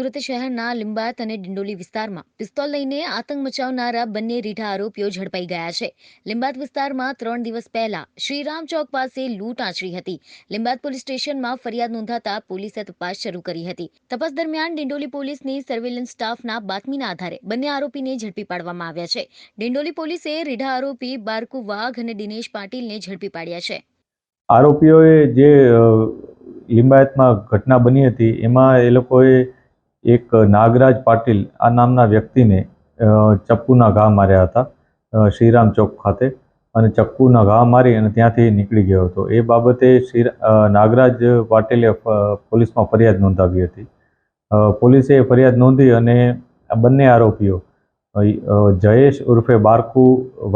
સુરત શહેરના લિંબાયત અને ડિંડોલી વિસ્તારમાં પિસ્તોલ લઈને આતંક મચાવનારા બંને રીઢા આરોપીઓ ઝડપાઈ ગયા છે. લિંબાયત વિસ્તારમાં ત્રણ દિવસ પહેલા શ્રીરામ ચોક પાસે લૂંટ આચરી હતી. લિંબાયત પોલીસ સ્ટેશનમાં ફરિયાદ નોંધાતા પોલીસે તપાસ શરૂ કરી હતી. તપાસ દરમિયાન ડિંડોલી પોલીસની સર્વેલન્સ સ્ટાફના બાતમીના આધારે બંને આરોપીને ઝડપી પાડવામાં આવ્યા છે. ડિંડોલી પોલીસે રીઢા આરોપી બારકુ વાઘ અને દિનેશ પાટીલને ઝડપી પાડ્યા છે. આરોપીઓએ જે લિંબાયતમાં ઘટના બની હતી, એમાં એ લોકોએ એક નાગરાજ પાટીલ આ નામના વ્યક્તિને ચપ્પુના ઘા માર્યા હતા શ્રીરામ ચોક ખાતે. અને ચપ્પુના ઘા મારી અને ત્યાંથી નીકળી ગયો હતો. એ બાબતે શ્રી નાગરાજ પાટીલે પોલીસમાં ફરિયાદ નોંધાવી હતી. પોલીસે ફરિયાદ નોંધી અને બંને આરોપીઓ જયેશ ઉર્ફે બારકુ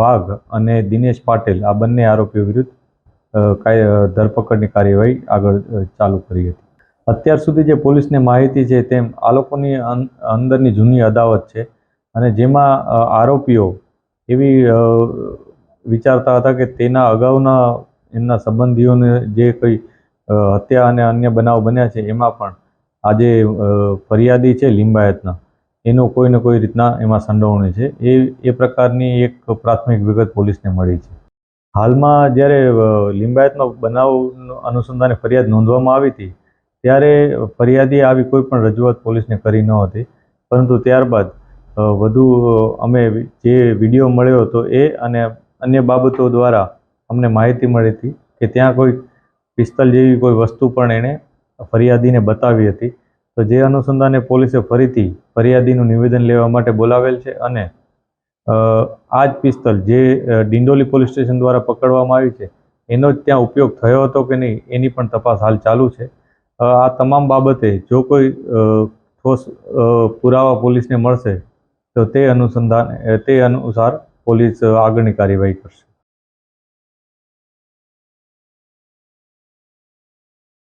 વાઘ અને દિનેશ પાટીલ આ બંને આરોપીઓ વિરુદ્ધ ધરપકડની કાર્યવાહી આગળ ચાલુ કરી હતી. અત્યાર સુધી જે પોલીસને માહિતી છે તેમ આ લોકોની અંદરની જૂની અદાવત છે અને જેમાં આરોપીઓ એવી વિચારતા હતા કે તેના અગાઉના એમના સંબંધીઓને જે કંઈ હત્યા અને અન્ય બનાવ બન્યા છે એમાં પણ આજે જે ફરિયાદી છે લિંબાયતના. એનો કોઈ ને કોઈ રીતના એમાં સંડોવણી છે. એ એ પ્રકારની એક પ્રાથમિક વિગત પોલીસને મળી છે. હાલમાં જ્યારે લિંબાયતનો બનાવ અનુસંધાને ફરિયાદ નોંધવામાં આવી હતી ત્યારે ફરિયાદી આવી કોઈ પણ રજૂઆત પોલીસને કરી ન હતી. પરંતુ ત્યારબાદ વધુ અમે જે વીડિયો મળ્યો હતો એ અને અન્ય બાબતો દ્વારા અમને માહિતી મળી હતી કે ત્યાં કોઈ પિસ્તલ જેવી કોઈ વસ્તુ પણ એણે ફરિયાદીને બતાવી હતી. તો જે અનુસંધાને પોલીસે ફરીથી ફરિયાદીનું નિવેદન લેવા માટે બોલાવેલ છે અને આ જ પિસ્તલ જે ડિંડોલી પોલીસ સ્ટેશન દ્વારા પકડવામાં આવી છે, એનો જ ત્યાં ઉપયોગ થયો હતો કે નહીં, એની પણ તપાસ હાલ ચાલુ છે. આ તમામ બાબતે જો કોઈ ઠોસ પુરાવા પોલીસને મળશે, તો તે અનુસંધાન તે અનુસાર પોલીસ આગળની કાર્યવાહી કરશે.